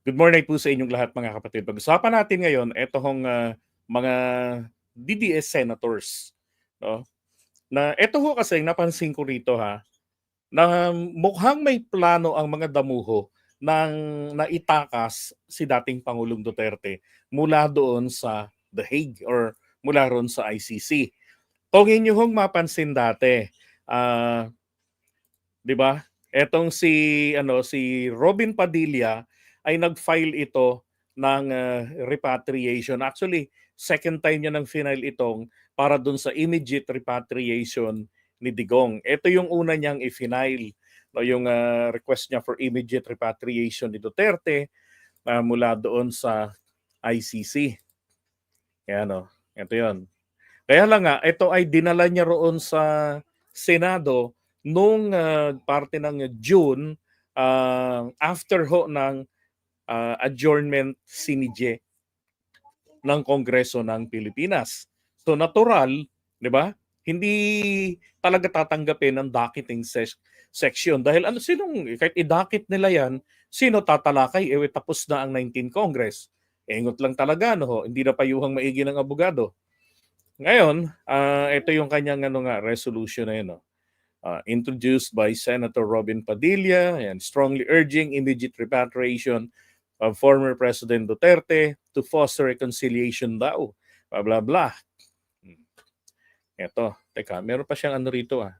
Good morning po sa inyong lahat mga kapatid. Pag-usapan natin ngayon itong uh, mga DDS senators, no? Na ito ho kasi napansin ko rito ha, na mukhang may plano ang mga damuho ng naitakas si dating Pangulong Duterte mula doon sa The Hague or mula roon sa ICC. Kung inyo hong mapansin dati, ah 'di ba? Etong si ano si Robin Padilla ay nag-file ito ng uh, repatriation. Actually, second time niya nang final itong para dun sa immediate repatriation ni Digong. Ito yung una niyang i-file, no, yung uh, request niya for immediate repatriation ni Duterte uh, mula doon sa ICC. Kaya no, ito yon. Kaya lang nga, ito ay dinala niya roon sa Senado nung uh, parte ng June uh, after ho ng uh, adjournment sinidye ng Kongreso ng Pilipinas. So natural, 'di ba? Hindi talaga tatanggapin ng docketing ses- section dahil ano sinong kahit idakit nila 'yan, sino tatalakay eh tapos na ang 19 Congress. Engot lang talaga no, hindi na payuhang maigi ng abogado. Ngayon, uh, ito yung kanyang ano nga resolution na 'yun, no? Uh, introduced by Senator Robin Padilla and strongly urging immediate repatriation of former President Duterte to foster reconciliation daw. Blah, blah, blah. Ito, teka, meron pa siyang ano rito ah.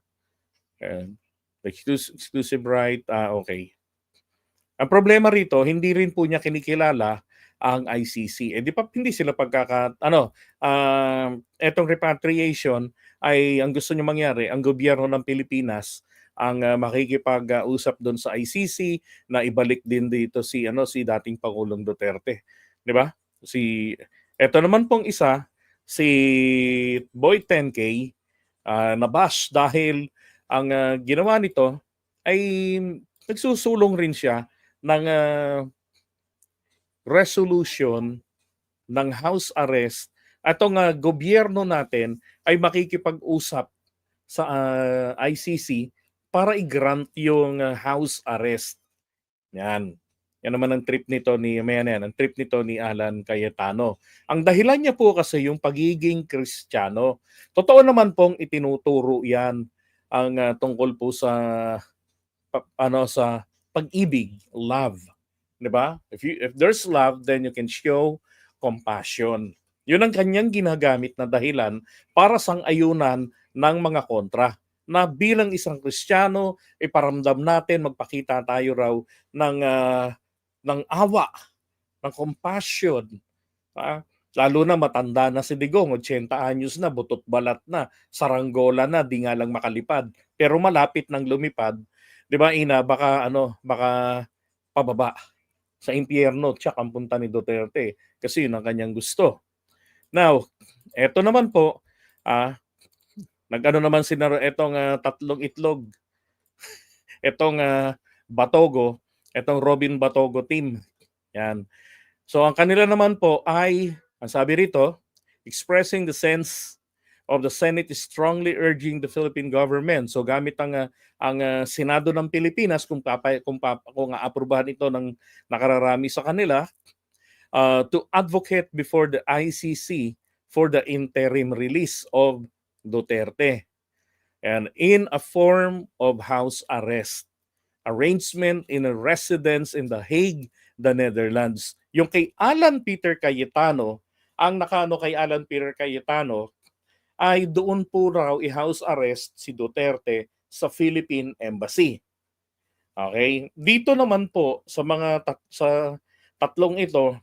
Uh, exclusive, exclusive right, ah, okay. Ang problema rito, hindi rin po niya kinikilala ang ICC. Eh di pa hindi sila pagkaka ano, uh, etong repatriation ay ang gusto niya mangyari, ang gobyerno ng Pilipinas ang uh, makikipag-usap doon sa ICC na ibalik din dito si ano si dating Pangulong Duterte, 'di ba? Si eto naman pong isa si Boy 10K uh, nabash dahil ang uh, ginawa nito ay nagsusulong rin siya ng uh, resolution ng house arrest atong uh, gobyerno natin ay makikipag-usap sa uh, ICC para i-grant yung uh, house arrest. Yan. Yan naman ang trip nito ni Mayan yan, ang trip nito ni Alan Cayetano. Ang dahilan niya po kasi yung pagiging Kristiyano. Totoo naman pong itinuturo yan ang uh, tungkol po sa pa, ano sa pag-ibig, love. 'Di ba? If you if there's love, then you can show compassion. Yun ang kanyang ginagamit na dahilan para sang ayunan ng mga kontra na bilang isang Kristiyano, iparamdam natin, magpakita tayo raw ng, uh, ng awa, ng compassion. Uh, lalo na matanda na si Digong, 80 anyos na, butot balat na, saranggola na, di nga lang makalipad. Pero malapit nang lumipad, 'di ba ina, baka ano, baka pababa sa impyerno tsaka ang punta ni Duterte kasi yun ang kanyang gusto. Now, eto naman po, ah, Nag-ano naman si etong uh, tatlong itlog. etong uh, Batogo, etong Robin Batogo team. Yan. So ang kanila naman po ay, ang sabi rito, expressing the sense of the Senate is strongly urging the Philippine government. So gamit ang uh, ang uh, Senado ng Pilipinas kung papa, kung papa, kung aaprubahan ito ng nakararami sa kanila uh, to advocate before the ICC for the interim release of Duterte. And in a form of house arrest, arrangement in a residence in The Hague, the Netherlands. Yung kay Alan Peter Cayetano, ang nakano kay Alan Peter Cayetano ay doon po raw i-house arrest si Duterte sa Philippine Embassy. Okay? Dito naman po sa mga tat- sa tatlong ito,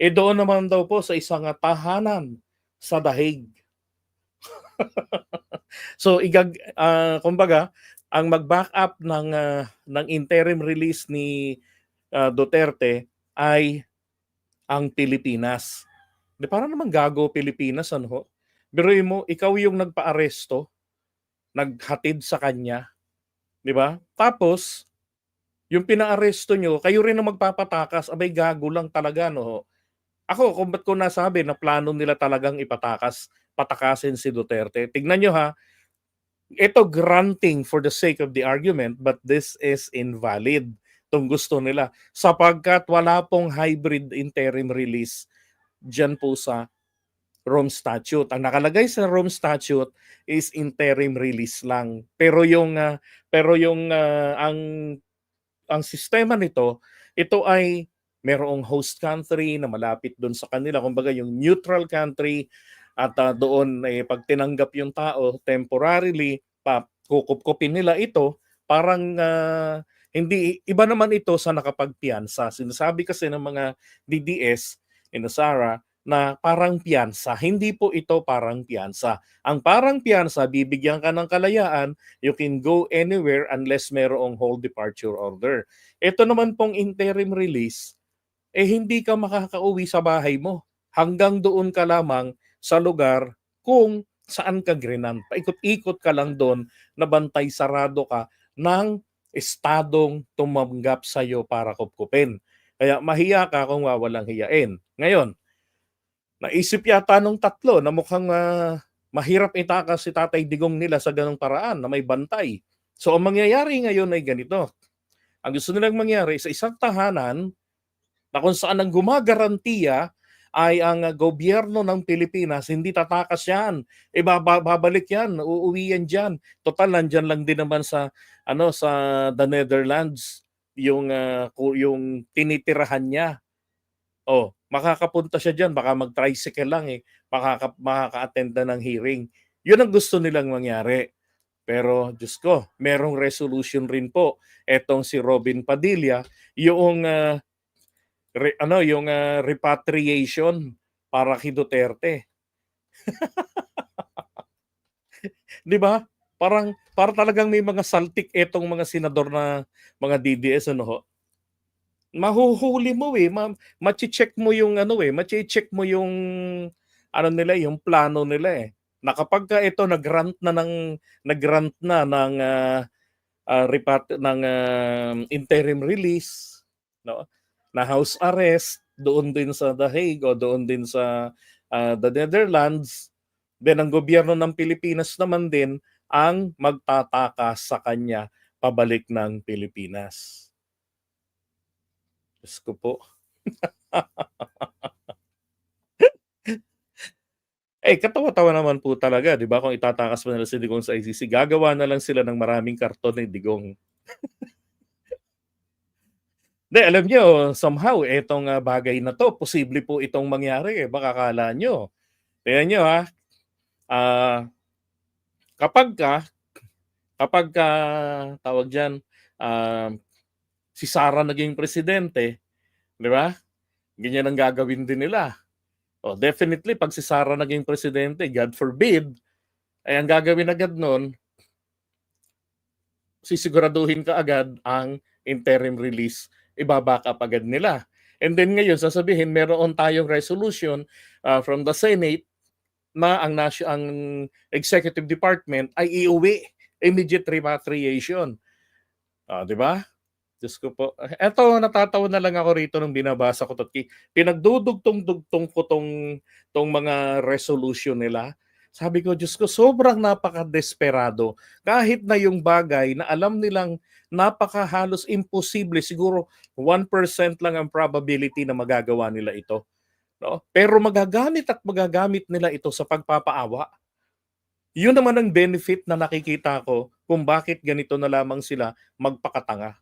eh doon naman daw po sa isang tahanan sa The Hague. so igag uh, kumbaga ang mag-back up ng uh, ng interim release ni uh, Duterte ay ang Pilipinas. Di para naman gago Pilipinas ano? Pero mo ikaw yung nagpa-aresto, naghatid sa kanya, 'di ba? Tapos yung pinaaresto nyo, kayo rin ang magpapatakas, abay gago lang talaga no. Ako, kung ba't ko nasabi na plano nila talagang ipatakas patakasin si Duterte. Tignan nyo ha, ito granting for the sake of the argument but this is invalid. tong gusto nila sapagkat wala pong hybrid interim release dyan po sa Rome Statute. Ang nakalagay sa Rome Statute is interim release lang. Pero yung ah, pero yung ah, ang ang sistema nito, ito ay merong host country na malapit doon sa kanila, kumbaga yung neutral country at ah, doon eh, pag tinanggap yung tao temporarily, pa kukupkupin nila ito, parang ah, hindi iba naman ito sa nakapagpiyansa. Sinasabi kasi ng mga DDS in Sara na parang piyansa. Hindi po ito parang piyansa. Ang parang piyansa, bibigyan ka ng kalayaan, you can go anywhere unless merong hold departure order. Ito naman pong interim release, eh hindi ka makakauwi sa bahay mo. Hanggang doon ka lamang sa lugar kung saan ka grinan. Paikot-ikot ka lang doon, nabantay sarado ka ng estadong tumanggap sa iyo para kupkupin. Kaya mahiya ka kung wawalang hiyain. Ngayon, naisip yata nung tatlo na mukhang ah, mahirap itakas si Tatay Digong nila sa ganong paraan na may bantay. So ang mangyayari ngayon ay ganito. Ang gusto nilang mangyari sa isang tahanan na kung saan ang gumagarantiya ay ang gobyerno ng Pilipinas, hindi tatakas yan. E baba- babalik yan, uuwi yan dyan. Total, nandyan lang din naman sa, ano, sa the Netherlands, yung, ku- yung tinitirahan niya. Oh, makakapunta siya diyan, baka mag-tricycle lang eh, makaka makaka-attend na ng hearing. 'Yun ang gusto nilang mangyari. Pero Diyos ko, merong resolution rin po etong si Robin Padilla, yung ah, re- ano, yung ah, repatriation para kay Duterte. 'Di ba? Parang para talagang may mga saltik etong mga senador na mga DDS ano ho. Mahuhuli mo eh, ma mache-check mo yung ano eh, mache-check mo yung ano nila, yung plano nila eh. Na kapagka ito nag-grant na ng nag-grant na ng ah, ah, repat ng ah, interim release, no? Na house arrest doon din sa The Hague o doon din sa ah, the Netherlands, then ang gobyerno ng Pilipinas naman din ang magtatakas sa kanya pabalik ng Pilipinas. Diyos ko po. Eh, katawa-tawa naman po talaga, 'di ba? Kung itatakas pa nila si Digong sa ICC, gagawa na lang sila ng maraming karton ni Digong. Hindi, alam nyo, somehow, etong ah, bagay na to, posible po itong mangyari. Eh. Baka kala nyo. Tingnan nyo ha, ah, kapag ka, kapag ka, tawag dyan, ah, si Sara naging presidente, di ba? Ganyan ang gagawin din nila. Oh, definitely, pag si Sara naging presidente, God forbid, ay ang gagawin agad nun, sisiguraduhin ka agad ang interim release, ibaback up agad nila. And then ngayon, sasabihin, meron tayong resolution uh, from the Senate na ang, ang executive department ay iuwi immediate repatriation. Ah, di ba? Diyos ko po. Eto, natatawa na lang ako rito nung binabasa ko to. Pinagdudugtong-dugtong ko tong, tong mga resolution nila. Sabi ko, Diyos ko, sobrang napaka-desperado. Kahit na yung bagay na alam nilang napakahalos imposible, siguro 1% lang ang probability na magagawa nila ito. No? Pero magagamit at magagamit nila ito sa pagpapaawa. Yun naman ang benefit na nakikita ko kung bakit ganito na lamang sila magpakatanga.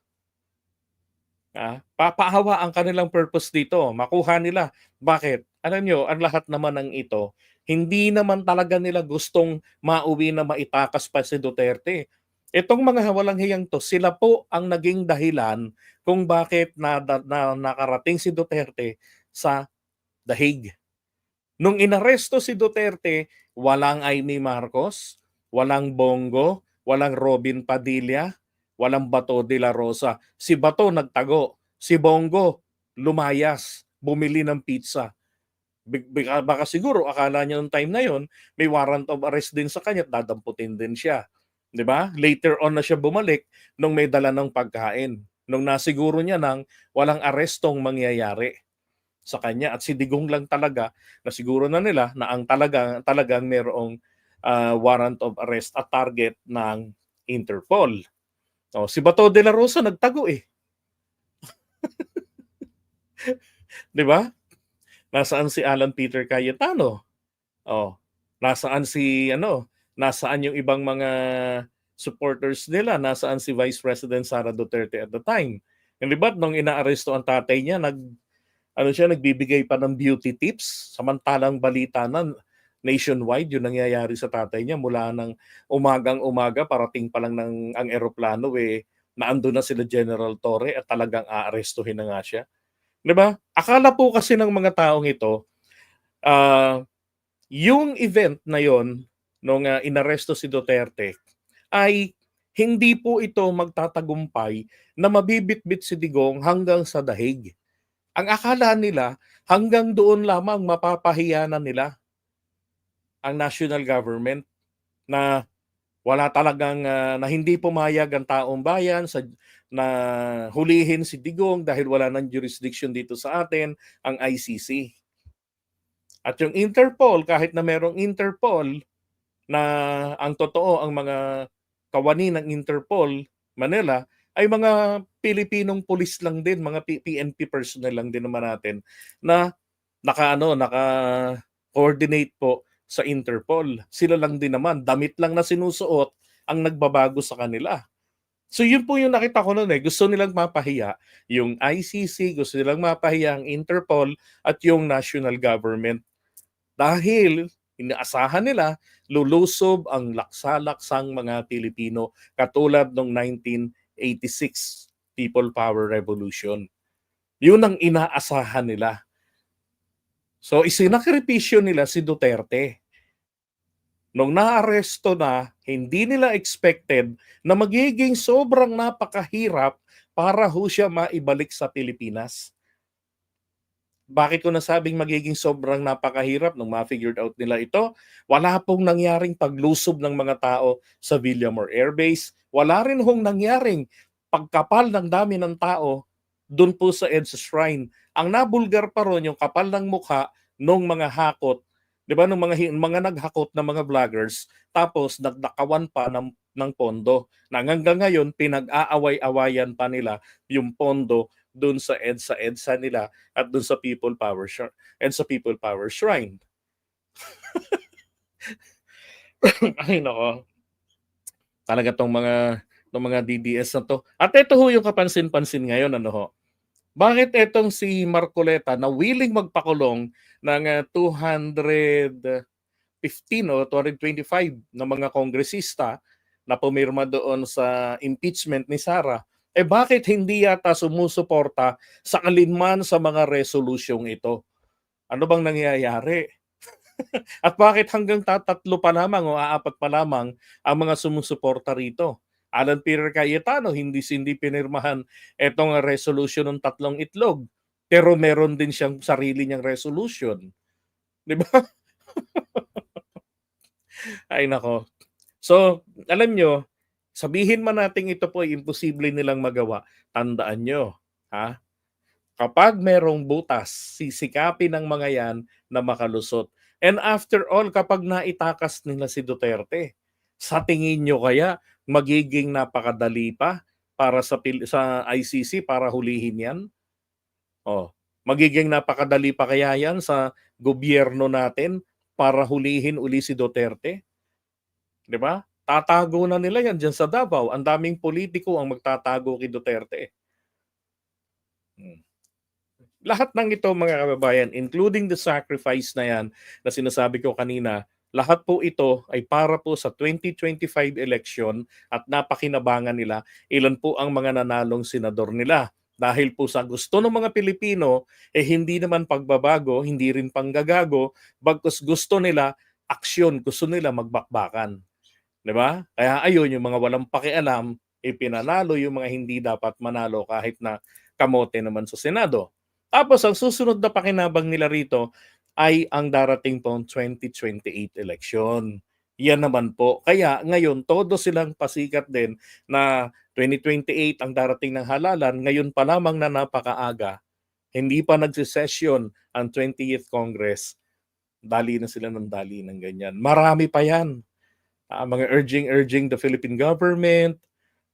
Ah, papaawa ang kanilang purpose dito, makuha nila. Bakit? Alam nyo, ang lahat naman ng ito, hindi naman talaga nila gustong mauwi na maitakas pa si Duterte. Itong mga walang hiyang to, sila po ang naging dahilan kung bakit na, na, na nakarating si Duterte sa The Hague. Nung inaresto si Duterte, walang Amy Marcos, walang Bongo, walang Robin Padilla, walang Bato de la Rosa. Si Bato nagtago, si Bongo lumayas, bumili ng pizza. Big- Baka siguro akala niya nung time na yon may warrant of arrest din sa kanya at dadamputin din siya. 'Di ba? Later on na siya bumalik nung may dala ng pagkain. Nung nasiguro niya nang walang arestong mangyayari sa kanya at si Digong lang talaga na siguro na nila na ang talaga talagang merong ah, warrant of arrest at target ng Interpol. Oh, si Bato de la Rosa nagtago eh. 'Di ba? Nasaan si Alan Peter Cayetano? Oh, nasaan si ano, nasaan yung ibang mga supporters nila? Nasaan si Vice President Sara Duterte at the time? Hindi ba nung inaaresto ang tatay niya, nag ano siya, nagbibigay pa ng beauty tips, samantalang balita na nationwide yung nangyayari sa tatay niya mula ng umagang umaga parating pa lang ng ang eroplano eh naando na sila General Torre at talagang aarestuhin na nga siya. 'Di ba? Akala po kasi ng mga taong ito ah yung event na yon nung ah, inaresto si Duterte ay hindi po ito magtatagumpay na mabibitbit si Digong hanggang sa dahig. Ang akala nila hanggang doon lamang mapapahiyanan nila ang national government na wala talagang ah, na hindi pumayag ang taong bayan sa na hulihin si Digong dahil wala nang jurisdiction dito sa atin ang ICC. At yung Interpol kahit na merong Interpol na ang totoo ang mga kawani ng Interpol Manila ay mga Pilipinong pulis lang din, mga PNP personnel lang din naman natin na naka ano, naka coordinate po sa Interpol. Sila lang din naman, damit lang na sinusuot ang nagbabago sa kanila. So yun po yung nakita ko noon eh. Gusto nilang mapahiya yung ICC, gusto nilang mapahiya ang Interpol at yung national government. Dahil inaasahan nila lulusob ang laksa-laksang mga Pilipino katulad ng 1986 People Power Revolution. Yun ang inaasahan nila. So isinakripisyo nila si Duterte. Nung naaresto na, hindi nila expected na magiging sobrang napakahirap para ho siya maibalik sa Pilipinas. Bakit ko nasabing magiging sobrang napakahirap nung ma-figured out nila ito? Wala pong nangyaring paglusob ng mga tao sa Villamor Air Base. Wala rin hong nangyaring pagkapal ng dami ng tao doon po sa EDSA Shrine. Ang nabulgar pa ron yung kapal ng mukha nung mga hakot 'di ba nung mga mga naghakot na mga vloggers tapos nagdakawan pa ng ng pondo na hanggang ngayon pinag-aaway-awayan pa nila yung pondo doon sa EDSA EDSA nila at doon sa People Power Shrine EDSA People Power Shrine. Ay nako. Talaga tong mga tong mga DDS na to. At ito ho yung kapansin-pansin ngayon ano ho. Bakit etong si Marcoleta na willing magpakulong ng ah, 215 o 225 na mga kongresista na pumirma doon sa impeachment ni Sara, eh bakit hindi yata sumusuporta sa alinman sa mga resolusyong ito? Ano bang nangyayari? At bakit hanggang tatatlo pa lamang o aapat pa lamang ang mga sumusuporta rito? Alan Peter Cayetano, hindi hindi pinirmahan etong resolution ng tatlong itlog. Pero meron din siyang sarili niyang resolution. Di ba? Ay nako. So, alam nyo, sabihin man natin ito po ay imposible nilang magawa. Tandaan nyo, ha? Kapag merong butas, sisikapin ng mga yan na makalusot. And after all, kapag naitakas nila si Duterte, sa tingin nyo kaya magiging napakadali pa para sa sa ICC para hulihin 'yan? Oh, magiging napakadali pa kaya 'yan sa gobyerno natin para hulihin uli si Duterte? 'Di ba? Tatago na nila 'yan diyan sa Davao. Ang daming politiko ang magtatago kay Duterte. Hmm. Lahat ng ito mga kababayan, including the sacrifice na 'yan na sinasabi ko kanina, lahat po ito ay para po sa 2025 election at napakinabangan nila ilan po ang mga nanalong senador nila. Dahil po sa gusto ng mga Pilipino, eh hindi naman pagbabago, hindi rin panggagago, bagkus gusto nila aksyon, gusto nila magbakbakan. 'Di ba? Kaya ayun, yung mga walang pakialam, ipinanalo yung mga hindi dapat manalo kahit na kamote naman sa Senado. Tapos ang susunod na pakinabang nila rito ay ang darating pong 2028 election. Yan naman po. Kaya ngayon, todo silang pasikat din na 2028 ang darating ng halalan. Ngayon pa lamang na napakaaga. Hindi pa nagsisession ang 20th Congress. Dali na sila ng dali ng ganyan. Marami pa yan. Ah, mga urging, urging the Philippine government.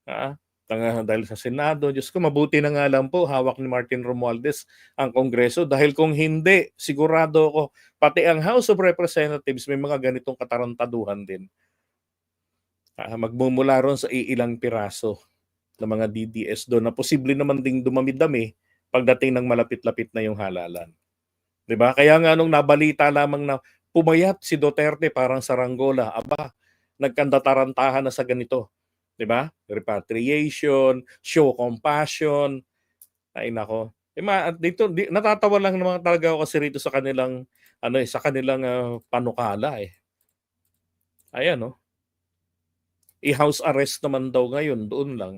ah, Tanga dahil sa Senado, Diyos ko mabuti na nga lang po hawak ni Martin Romualdez ang Kongreso dahil kung hindi, sigurado ako pati ang House of Representatives may mga ganitong katarantaduhan din. Ah, magmumula ron sa iilang piraso ng mga DDS doon na posible naman ding dumami-dami pagdating ng malapit-lapit na yung halalan. 'Di ba? Kaya nga nung nabalita lamang na pumayat si Duterte parang saranggola, aba, nagkandatarantahan na sa ganito. 'Di ba? Repatriation, show compassion. Ay nako. Eh, ma, dito di, natatawa lang naman talaga ako kasi rito sa kanilang ano eh, sa kanilang ah, panukala eh. Ayan no. I-house arrest naman daw ngayon doon lang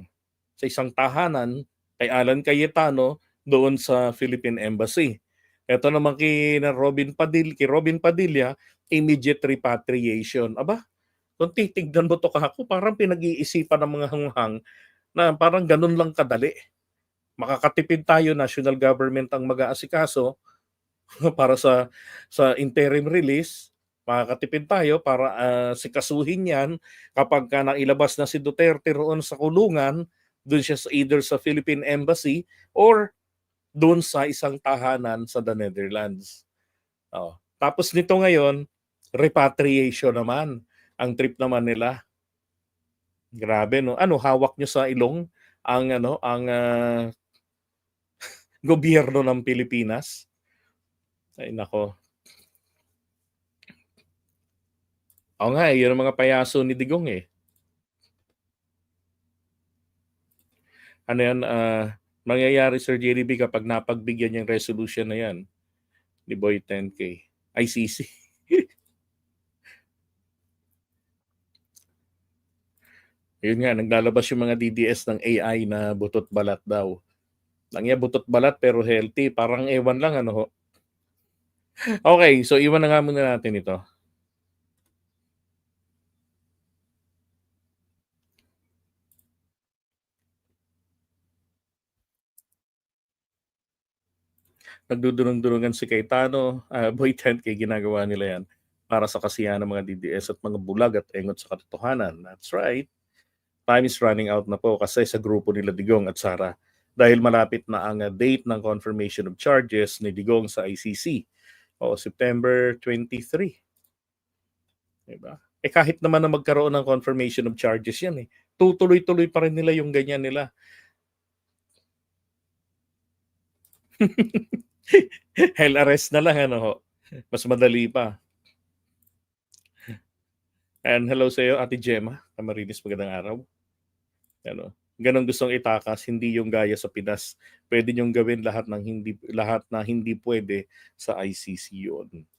sa isang tahanan kay Alan Cayetano doon sa Philippine Embassy. Ito naman kay Robin Padilla, kay Robin Padilla, immediate repatriation. Aba, kung titignan mo to kako, parang pinag-iisipan ng mga hanghang na parang ganun lang kadali. Makakatipid tayo, national government ang mag-aasikaso para sa sa interim release. Makakatipid tayo para uh, sikasuhin yan kapag ka nailabas na si Duterte roon sa kulungan, doon siya either sa Philippine Embassy or doon sa isang tahanan sa the Netherlands. Oh. Tapos nito ngayon, repatriation naman ang trip naman nila. Grabe no. Ano hawak nyo sa ilong ang ano ang uh, gobyerno ng Pilipinas? Ay nako. Oo nga, eh, yun ang mga payaso ni Digong eh. Ano yan, uh, mangyayari Sir JDB kapag napagbigyan yung resolution na yan ni Boy 10K? ICC. Yun nga, naglalabas yung mga DDS ng AI na butot balat daw. Nangya butot balat pero healthy. Parang ewan lang ano ho. Okay, so iwan na nga muna natin ito. nagdudurong-durungan si Cayetano, uh, Boy 10 kay ginagawa nila yan para sa kasiyahan ng mga DDS at mga bulag at engot sa katotohanan. That's right. Time is running out na po kasi sa grupo nila Digong at Sara dahil malapit na ang date ng confirmation of charges ni Digong sa ICC o September 23. Diba? Eh kahit naman na magkaroon ng confirmation of charges yan eh, tutuloy-tuloy pa rin nila yung ganyan nila. Hell arrest na lang ano ho. Mas madali pa. And hello sa iyo, Ate Gemma. Tamarinis, magandang araw. Ano, ganun gustong itakas, hindi yung gaya sa Pinas. Pwede niyong gawin lahat ng hindi lahat na hindi pwede sa ICC yun.